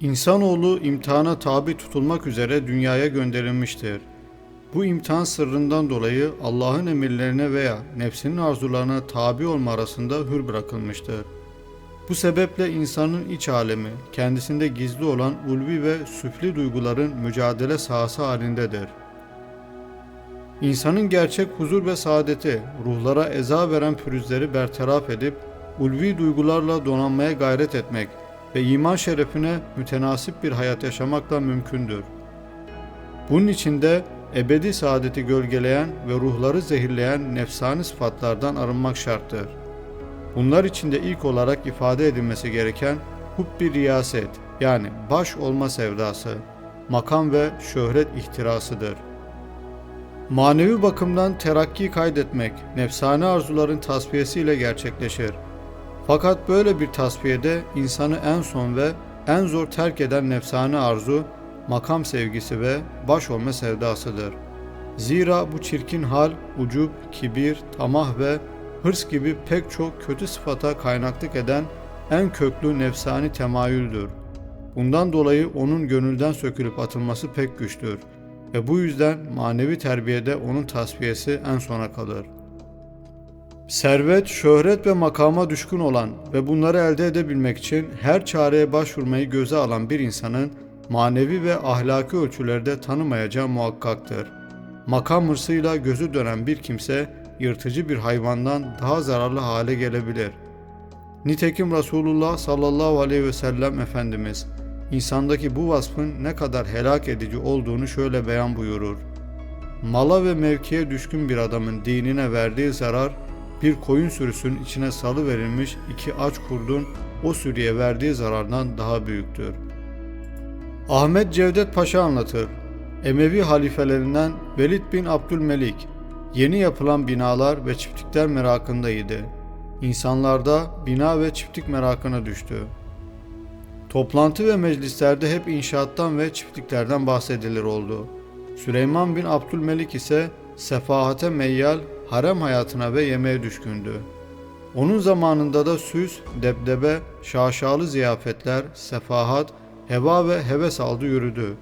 İnsanoğlu imtihana tabi tutulmak üzere dünyaya gönderilmiştir. Bu imtihan sırrından dolayı Allah'ın emirlerine veya nefsinin arzularına tabi olma arasında hür bırakılmıştır. Bu sebeple insanın iç alemi, kendisinde gizli olan ulvi ve süfli duyguların mücadele sahası halindedir. İnsanın gerçek huzur ve saadeti, ruhlara eza veren pürüzleri bertaraf edip, ulvi duygularla donanmaya gayret etmek ve iman şerefine mütenasip bir hayat yaşamakla mümkündür. Bunun içinde ebedi saadeti gölgeleyen ve ruhları zehirleyen nefsani sıfatlardan arınmak şarttır. Bunlar içinde ilk olarak ifade edilmesi gereken hubbi riyaset yani baş olma sevdası, makam ve şöhret ihtirasıdır. Manevi bakımdan terakki kaydetmek, nefsani arzuların tasfiyesiyle gerçekleşir. Fakat böyle bir tasfiyede insanı en son ve en zor terk eden nefsani arzu, makam sevgisi ve baş olma sevdasıdır. Zira bu çirkin hal, ucup, kibir, tamah ve hırs gibi pek çok kötü sıfata kaynaklık eden en köklü nefsani temayüldür. Bundan dolayı onun gönülden sökülüp atılması pek güçtür ve bu yüzden manevi terbiyede onun tasfiyesi en sona kalır. Servet, şöhret ve makama düşkün olan ve bunları elde edebilmek için her çareye başvurmayı göze alan bir insanın manevi ve ahlaki ölçülerde tanımayacağı muhakkaktır. Makam hırsıyla gözü dönen bir kimse yırtıcı bir hayvandan daha zararlı hale gelebilir. Nitekim Resulullah sallallahu aleyhi ve sellem Efendimiz insandaki bu vasfın ne kadar helak edici olduğunu şöyle beyan buyurur. Mala ve mevkiye düşkün bir adamın dinine verdiği zarar bir koyun sürüsünün içine salı verilmiş iki aç kurdun o sürüye verdiği zarardan daha büyüktür. Ahmet Cevdet Paşa anlatır. Emevi halifelerinden Velid bin Abdülmelik yeni yapılan binalar ve çiftlikler merakındaydı. İnsanlarda bina ve çiftlik merakına düştü. Toplantı ve meclislerde hep inşaattan ve çiftliklerden bahsedilir oldu. Süleyman bin Abdülmelik ise sefahate meyyal, harem hayatına ve yemeğe düşkündü. Onun zamanında da süs, debdebe, şaşalı ziyafetler, sefahat, heva ve heves aldı yürüdü.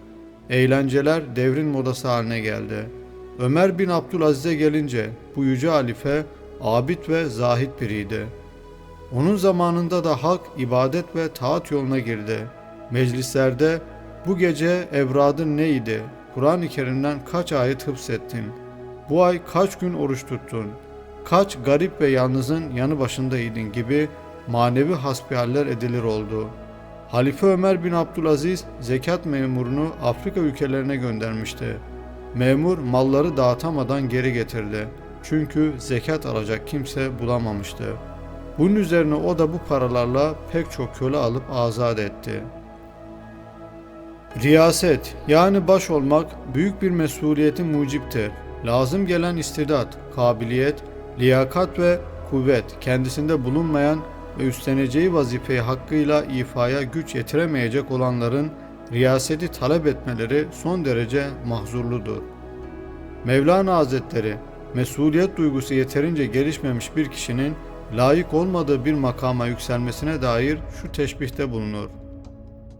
Eğlenceler devrin modası haline geldi. Ömer bin Abdülaziz'e gelince bu yüce halife abid ve zahid biriydi. Onun zamanında da halk ibadet ve taat yoluna girdi. Meclislerde bu gece evradın neydi? Kur'an-ı Kerim'den kaç ayet hıfzettin? Bu ay kaç gün oruç tuttun? Kaç garip ve yalnızın yanı başındaydın gibi manevi hasbihaller edilir oldu. Halife Ömer bin Abdülaziz zekat memurunu Afrika ülkelerine göndermişti. Memur malları dağıtamadan geri getirdi. Çünkü zekat alacak kimse bulamamıştı. Bunun üzerine o da bu paralarla pek çok köle alıp azat etti. Riyaset yani baş olmak büyük bir mesuliyetin muciptir. Lazım gelen istidat, kabiliyet, liyakat ve kuvvet kendisinde bulunmayan ve üstleneceği vazifeyi hakkıyla ifaya güç yetiremeyecek olanların riyaseti talep etmeleri son derece mahzurludur. Mevlana Hazretleri, mesuliyet duygusu yeterince gelişmemiş bir kişinin layık olmadığı bir makama yükselmesine dair şu teşbihte bulunur.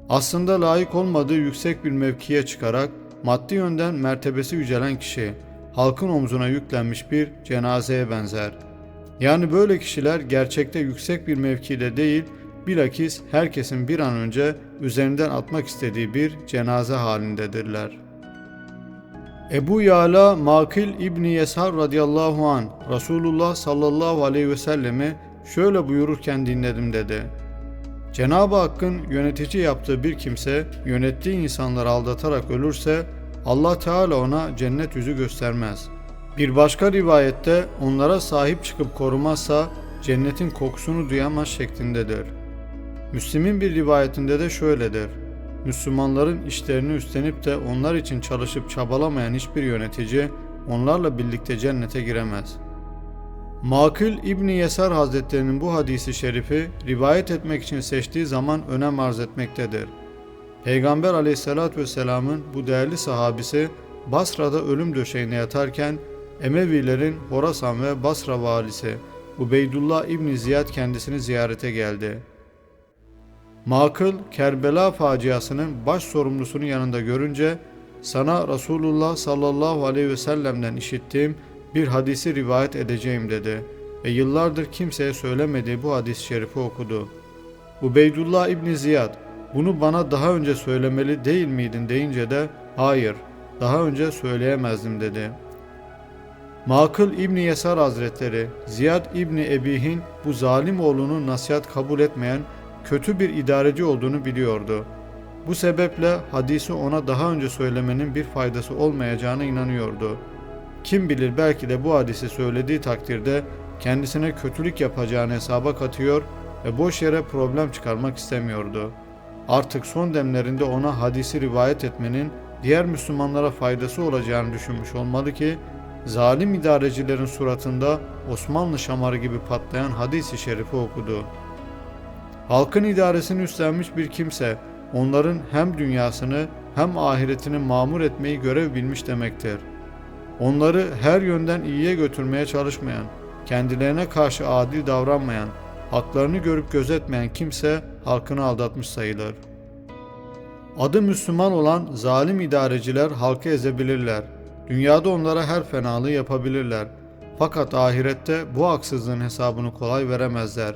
Aslında layık olmadığı yüksek bir mevkiye çıkarak maddi yönden mertebesi yücelen kişi, halkın omzuna yüklenmiş bir cenazeye benzer. Yani böyle kişiler gerçekte yüksek bir mevkide değil, bilakis herkesin bir an önce üzerinden atmak istediği bir cenaze halindedirler. Ebu Yala Makil İbni Yesar radıyallahu an Resulullah sallallahu aleyhi ve sellemi şöyle buyururken dinledim dedi. Cenab-ı Hakk'ın yönetici yaptığı bir kimse yönettiği insanları aldatarak ölürse Allah Teala ona cennet yüzü göstermez. Bir başka rivayette onlara sahip çıkıp korumazsa cennetin kokusunu duyamaz şeklindedir. Müslim'in bir rivayetinde de şöyledir. Müslümanların işlerini üstlenip de onlar için çalışıp çabalamayan hiçbir yönetici onlarla birlikte cennete giremez. Makil İbni Yesar Hazretlerinin bu hadisi şerifi rivayet etmek için seçtiği zaman önem arz etmektedir. Peygamber aleyhissalatü vesselamın bu değerli sahabisi Basra'da ölüm döşeğine yatarken Emevilerin Horasan ve Basra valisi Ubeydullah İbni Ziyad kendisini ziyarete geldi. Makıl, Kerbela faciasının baş sorumlusunu yanında görünce, sana Resulullah sallallahu aleyhi ve sellem'den işittiğim bir hadisi rivayet edeceğim dedi ve yıllardır kimseye söylemediği bu hadis-i şerifi okudu. Ubeydullah İbni Ziyad, bunu bana daha önce söylemeli değil miydin deyince de, hayır, daha önce söyleyemezdim dedi. Makıl İbni Yesar Hazretleri, Ziyad İbni Ebihin bu zalim oğlunun nasihat kabul etmeyen kötü bir idareci olduğunu biliyordu. Bu sebeple hadisi ona daha önce söylemenin bir faydası olmayacağına inanıyordu. Kim bilir belki de bu hadisi söylediği takdirde kendisine kötülük yapacağını hesaba katıyor ve boş yere problem çıkarmak istemiyordu. Artık son demlerinde ona hadisi rivayet etmenin diğer Müslümanlara faydası olacağını düşünmüş olmalı ki zalim idarecilerin suratında Osmanlı şamarı gibi patlayan hadisi şerifi okudu. Halkın idaresini üstlenmiş bir kimse onların hem dünyasını hem ahiretini mamur etmeyi görev bilmiş demektir. Onları her yönden iyiye götürmeye çalışmayan, kendilerine karşı adil davranmayan, haklarını görüp gözetmeyen kimse halkını aldatmış sayılır. Adı Müslüman olan zalim idareciler halkı ezebilirler. Dünyada onlara her fenalığı yapabilirler. Fakat ahirette bu haksızlığın hesabını kolay veremezler.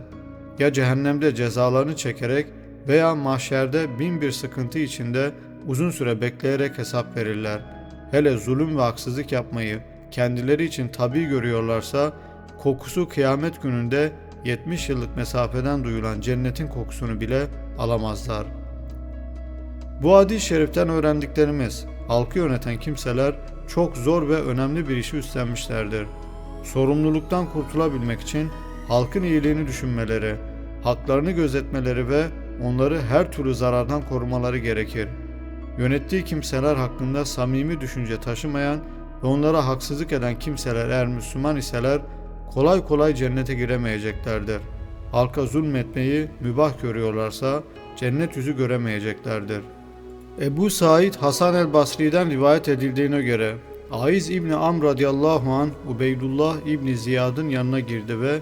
Ya cehennemde cezalarını çekerek veya mahşerde bin bir sıkıntı içinde uzun süre bekleyerek hesap verirler. Hele zulüm ve haksızlık yapmayı kendileri için tabi görüyorlarsa kokusu kıyamet gününde 70 yıllık mesafeden duyulan cennetin kokusunu bile alamazlar. Bu hadis-i şeriften öğrendiklerimiz, halkı yöneten kimseler çok zor ve önemli bir işi üstlenmişlerdir. Sorumluluktan kurtulabilmek için halkın iyiliğini düşünmeleri, haklarını gözetmeleri ve onları her türlü zarardan korumaları gerekir. Yönettiği kimseler hakkında samimi düşünce taşımayan ve onlara haksızlık eden kimseler eğer Müslüman iseler kolay kolay cennete giremeyeceklerdir. Halka zulmetmeyi mübah görüyorlarsa cennet yüzü göremeyeceklerdir. Ebu Said Hasan el Basri'den rivayet edildiğine göre Aiz İbni Amr radıyallahu an Ubeydullah İbni Ziyad'ın yanına girdi ve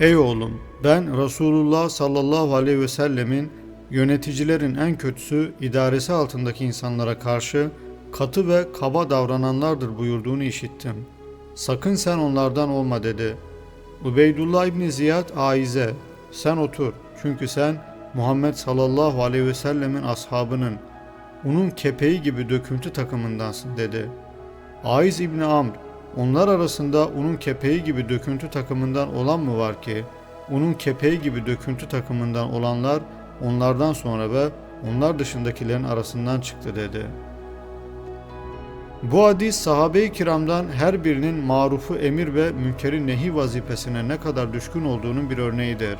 Ey oğlum ben Resulullah sallallahu aleyhi ve sellemin yöneticilerin en kötüsü idaresi altındaki insanlara karşı katı ve kaba davrananlardır buyurduğunu işittim. Sakın sen onlardan olma dedi. Ubeydullah İbni Ziyad Aize sen otur çünkü sen Muhammed sallallahu aleyhi ve sellemin ashabının unun kepeği gibi döküntü takımındansın dedi. Aiz İbni Amr onlar arasında unun kepeği gibi döküntü takımından olan mı var ki unun kepeği gibi döküntü takımından olanlar onlardan sonra ve onlar dışındakilerin arasından çıktı dedi. Bu hadis sahabe-i kiramdan her birinin marufu emir ve münkeri nehi vazifesine ne kadar düşkün olduğunun bir örneğidir.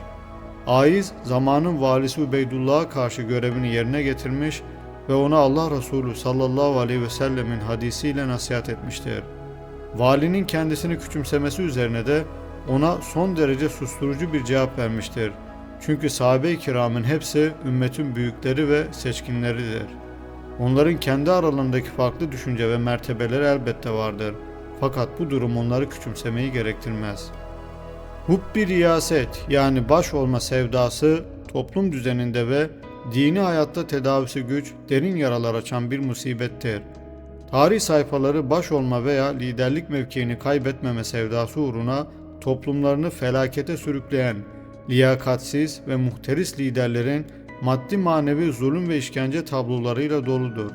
Aiz zamanın valisi Ubeydullah'a karşı görevini yerine getirmiş ve ona Allah Resulü sallallahu aleyhi ve sellemin hadisiyle nasihat etmiştir. Valinin kendisini küçümsemesi üzerine de ona son derece susturucu bir cevap vermiştir. Çünkü sahabe-i kiramın hepsi ümmetin büyükleri ve seçkinleridir. Onların kendi aralarındaki farklı düşünce ve mertebeleri elbette vardır. Fakat bu durum onları küçümsemeyi gerektirmez. Hubbi riyaset yani baş olma sevdası toplum düzeninde ve dini hayatta tedavisi güç, derin yaralar açan bir musibettir. Tarih sayfaları baş olma veya liderlik mevkiini kaybetmeme sevdası uğruna toplumlarını felakete sürükleyen, liyakatsiz ve muhteris liderlerin maddi manevi zulüm ve işkence tablolarıyla doludur.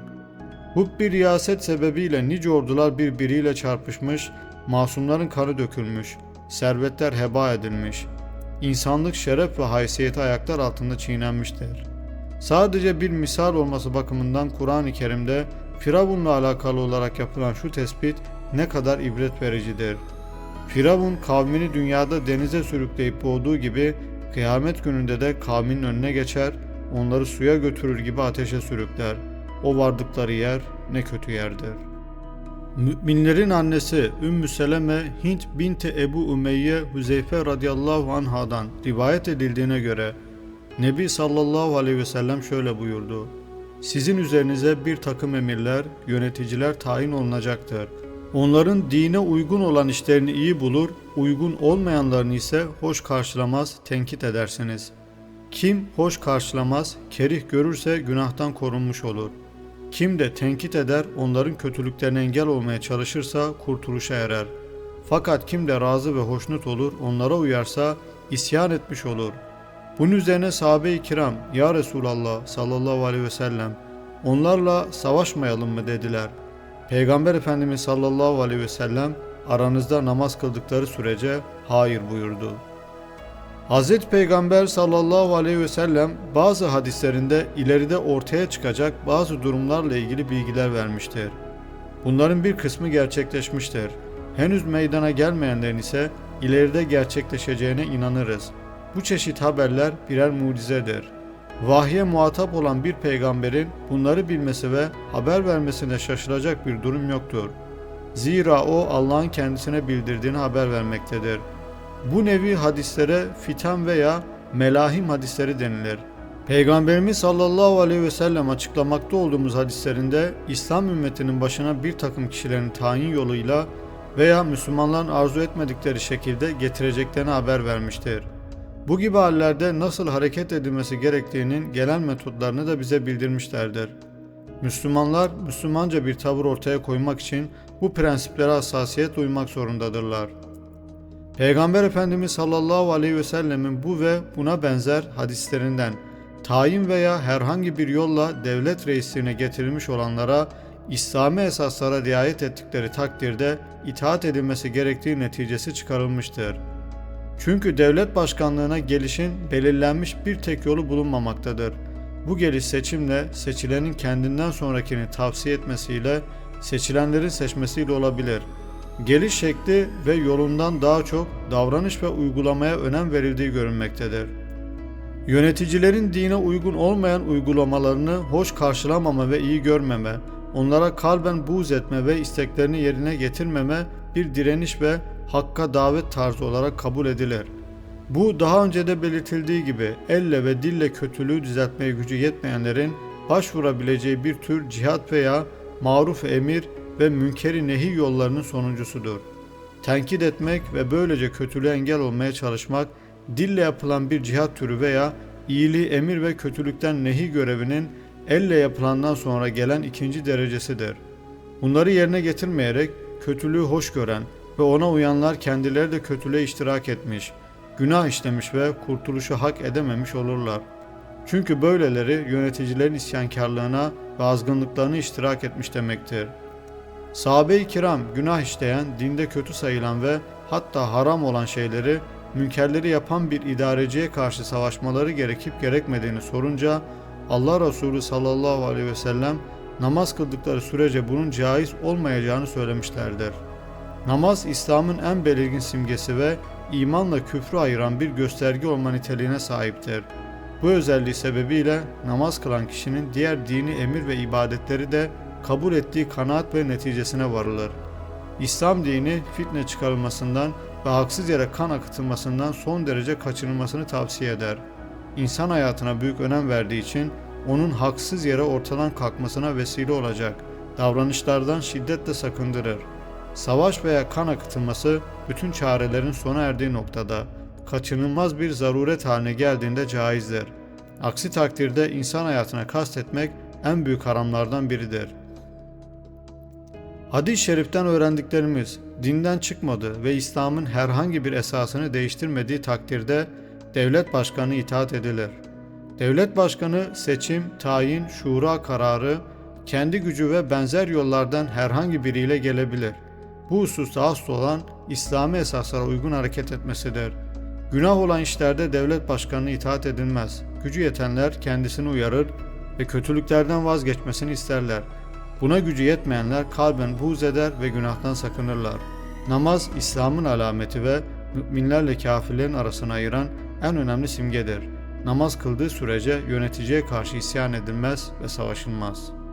Hubbi riyaset sebebiyle nice ordular birbiriyle çarpışmış, masumların kanı dökülmüş, servetler heba edilmiş, insanlık şeref ve haysiyeti ayaklar altında çiğnenmiştir. Sadece bir misal olması bakımından Kur'an-ı Kerim'de Firavun'la alakalı olarak yapılan şu tespit ne kadar ibret vericidir. Firavun kavmini dünyada denize sürükleyip boğduğu gibi kıyamet gününde de kavminin önüne geçer, onları suya götürür gibi ateşe sürükler. O vardıkları yer ne kötü yerdir. Müminlerin annesi Ümmü Seleme Hint binti Ebu Ümeyye Hüzeyfe radıyallahu anhadan rivayet edildiğine göre Nebi sallallahu aleyhi ve sellem şöyle buyurdu. Sizin üzerinize bir takım emirler, yöneticiler tayin olunacaktır. Onların dine uygun olan işlerini iyi bulur, uygun olmayanlarını ise hoş karşılamaz, tenkit edersiniz. Kim hoş karşılamaz, kerih görürse günahtan korunmuş olur. Kim de tenkit eder, onların kötülüklerine engel olmaya çalışırsa kurtuluşa erer. Fakat kim de razı ve hoşnut olur, onlara uyarsa isyan etmiş olur. Bunun üzerine sahabe-i kiram, Ya Resulallah sallallahu aleyhi ve sellem, onlarla savaşmayalım mı dediler. Peygamber Efendimiz sallallahu aleyhi ve sellem, aranızda namaz kıldıkları sürece hayır buyurdu. Hazreti Peygamber sallallahu aleyhi ve sellem bazı hadislerinde ileride ortaya çıkacak bazı durumlarla ilgili bilgiler vermiştir. Bunların bir kısmı gerçekleşmiştir. Henüz meydana gelmeyenlerin ise ileride gerçekleşeceğine inanırız. Bu çeşit haberler birer mucizedir. Vahye muhatap olan bir peygamberin bunları bilmesi ve haber vermesine şaşılacak bir durum yoktur. Zira o Allah'ın kendisine bildirdiğini haber vermektedir. Bu nevi hadislere fitan veya melahim hadisleri denilir. Peygamberimiz sallallahu aleyhi ve sellem açıklamakta olduğumuz hadislerinde İslam ümmetinin başına bir takım kişilerin tayin yoluyla veya Müslümanların arzu etmedikleri şekilde getireceklerini haber vermiştir. Bu gibi hallerde nasıl hareket edilmesi gerektiğinin genel metotlarını da bize bildirmişlerdir. Müslümanlar Müslümanca bir tavır ortaya koymak için bu prensiplere hassasiyet uymak zorundadırlar. Peygamber Efendimiz sallallahu aleyhi ve sellemin bu ve buna benzer hadislerinden tayin veya herhangi bir yolla devlet reisliğine getirilmiş olanlara İslami esaslara riayet ettikleri takdirde itaat edilmesi gerektiği neticesi çıkarılmıştır. Çünkü devlet başkanlığına gelişin belirlenmiş bir tek yolu bulunmamaktadır. Bu geliş seçimle seçilenin kendinden sonrakini tavsiye etmesiyle seçilenlerin seçmesiyle olabilir. Geliş şekli ve yolundan daha çok davranış ve uygulamaya önem verildiği görünmektedir. Yöneticilerin dine uygun olmayan uygulamalarını hoş karşılamama ve iyi görmeme, onlara kalben buğz etme ve isteklerini yerine getirmeme bir direniş ve hakka davet tarzı olarak kabul edilir. Bu daha önce de belirtildiği gibi elle ve dille kötülüğü düzeltmeye gücü yetmeyenlerin başvurabileceği bir tür cihat veya maruf emir ve münkeri nehi yollarının sonuncusudur. Tenkit etmek ve böylece kötülüğe engel olmaya çalışmak, dille yapılan bir cihat türü veya iyiliği emir ve kötülükten nehi görevinin elle yapılandan sonra gelen ikinci derecesidir. Bunları yerine getirmeyerek kötülüğü hoş gören ve ona uyanlar kendileri de kötülüğe iştirak etmiş, günah işlemiş ve kurtuluşu hak edememiş olurlar. Çünkü böyleleri yöneticilerin isyankarlığına ve azgınlıklarına iştirak etmiş demektir. Sahabe-i kiram günah işleyen, dinde kötü sayılan ve hatta haram olan şeyleri, münkerleri yapan bir idareciye karşı savaşmaları gerekip gerekmediğini sorunca Allah Resulü sallallahu aleyhi ve sellem namaz kıldıkları sürece bunun caiz olmayacağını söylemişlerdir. Namaz İslam'ın en belirgin simgesi ve imanla küfrü ayıran bir gösterge olma niteliğine sahiptir. Bu özelliği sebebiyle namaz kılan kişinin diğer dini emir ve ibadetleri de kabul ettiği kanaat ve neticesine varılır. İslam dini fitne çıkarılmasından ve haksız yere kan akıtılmasından son derece kaçınılmasını tavsiye eder. İnsan hayatına büyük önem verdiği için onun haksız yere ortadan kalkmasına vesile olacak davranışlardan şiddetle sakındırır. Savaş veya kan akıtılması bütün çarelerin sona erdiği noktada kaçınılmaz bir zaruret haline geldiğinde caizdir. Aksi takdirde insan hayatına kastetmek en büyük haramlardan biridir. Hadis-i şeriften öğrendiklerimiz dinden çıkmadı ve İslam'ın herhangi bir esasını değiştirmediği takdirde devlet başkanı itaat edilir. Devlet başkanı seçim, tayin, şura kararı, kendi gücü ve benzer yollardan herhangi biriyle gelebilir. Bu hususta asıl olan İslami esaslara uygun hareket etmesidir. Günah olan işlerde devlet başkanına itaat edilmez. Gücü yetenler kendisini uyarır ve kötülüklerden vazgeçmesini isterler. Buna gücü yetmeyenler kalben buğz eder ve günahtan sakınırlar. Namaz İslam'ın alameti ve müminlerle kafirlerin arasını ayıran en önemli simgedir. Namaz kıldığı sürece yöneticiye karşı isyan edilmez ve savaşılmaz.''